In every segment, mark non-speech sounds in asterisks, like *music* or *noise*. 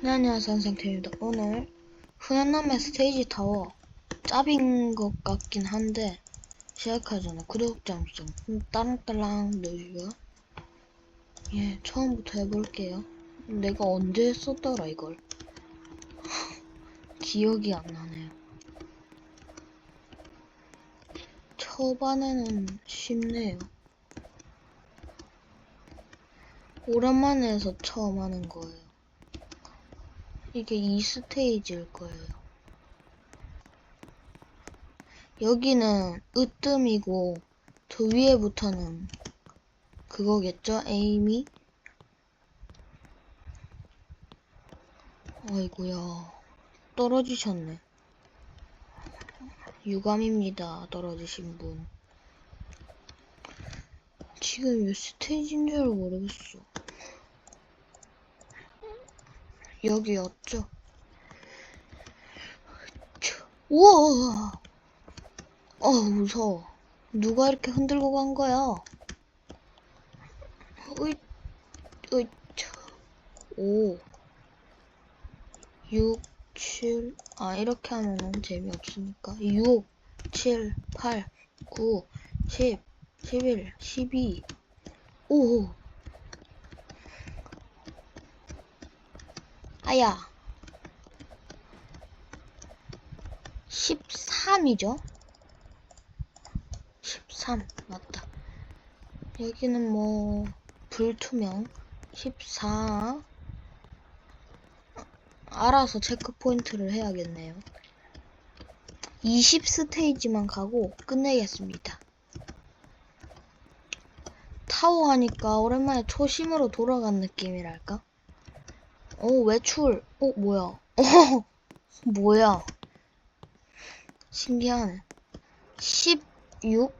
네, 안녕하세요, 선생님입니다. 오늘 흔한남의 스테이지 타워 짭인 것 같긴 한데 시작하기 전에 구독자 함성 따랑따랑 누르시고요. 예, 처음부터 해볼게요. 내가 언제 했었더라 이걸 *laughs* 기억이 안 나네요. 초반에는 쉽네요. 오랜만에 해서 처음 하는 거예요. 이게 2스테이지일 거예요. 여기는 으뜸이고 저 위에부터는 그거겠죠? 에이미? 아이고야 떨어지셨네. 유감입니다. 떨어지신 분. 지금 몇 스테이지인 줄 모르겠어. 여기였죠? 우와! 어, 무서워. 누가 이렇게 흔들고 간 거야? 으이, 으이, 차. 5, 6, 7, 아, 이렇게 하면은 재미없으니까. 6, 7, 8, 9, 10, 11, 12, 5, 아야. 13이죠? 13, 맞다. 여기는 뭐, 불투명. 14. 알아서 체크 포인트를 해야겠네요. 20 스테이지만 가고 끝내겠습니다. 타워 하니까 오랜만에 초심으로 돌아간 느낌이랄까? 오, 외출. 어, 뭐야. 어, *laughs* 뭐야. 신기하네. 16?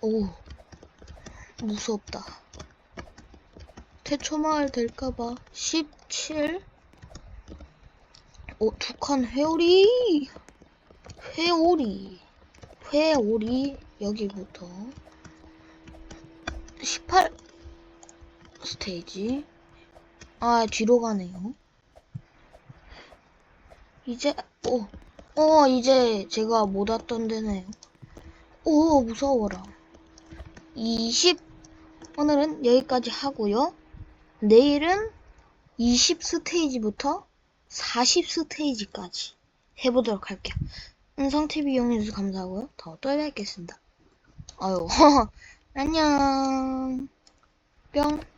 오, 무섭다. 태초마을 될까봐. 17? 오, 두칸 회오리! 회오리. 회오리. 여기부터. 18 스테이지. 아, 뒤로 가네요. 이제, 어, 어, 이제 제가 못 왔던 데네요. 오, 무서워라. 20. 오늘은 여기까지 하고요. 내일은 20 스테이지부터 40 스테이지까지 해보도록 할게요. 은성TV 이용해주셔서 감사하고요. 다음에 또 뵙겠습니다. 아유, *laughs* 안녕. 뿅.